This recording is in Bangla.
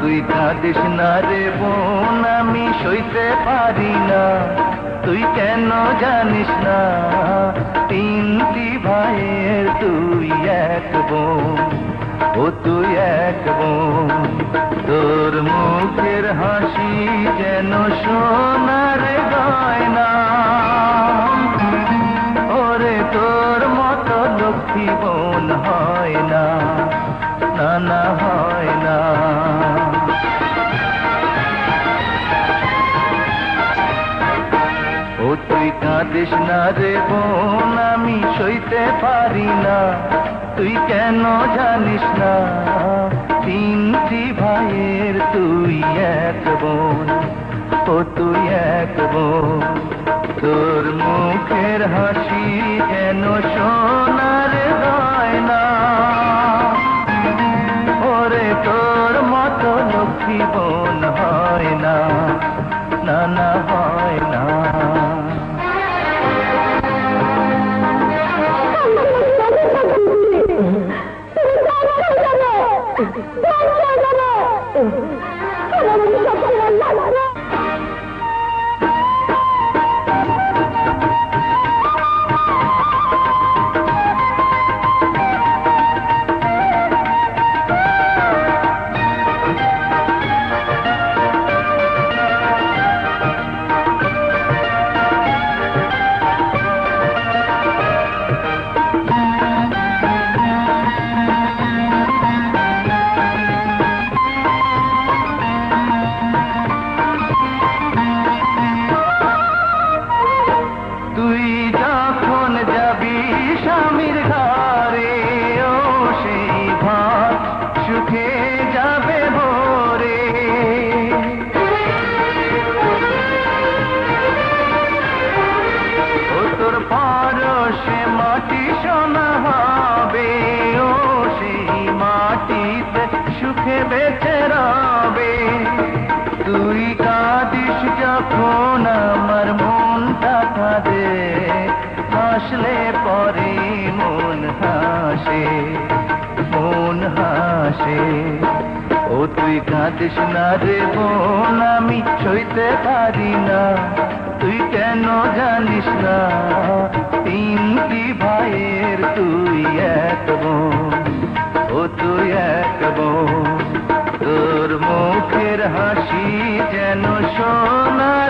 তুই কাঁদিস না রে বোন, আমি সইতে পারি না। তুই কেন জানিস না? তিনটি ভাইয়ের তুই এক বোন, ও তুই এক বোন। তোর মুখের হাসি যেন সোনার তুই কাঁদিস না রে বোন, আমি সইতে পারি না। তুই কেন জানিস না, তিনটি ভাইয়ের তুই এক বোন, ও তুই এক বোন। তোর মুখের হাসি কেন সোনার গয়না ¡Ven, তুই যখন যাবি স্বামীর ঘরে, ও সেই সুখে যাবে ভোরে। ও তোর পরশে মাটি সোনা হবে, ও সেই মাটিতে সুখে বেঁচে রবে। তুই কাঁদিস যখন আমার মনটা কাঁদে, হাসলে পরে মন হাসে মন হাসে। ও তুই কাঁদিস না রে বোন, আমি সইতে পারি না। তুই কেন জানিস না তিনটি ভাইয়ের তুই এক বোন? ও তুই এক বোন, তোর মুখের হাসি গয়না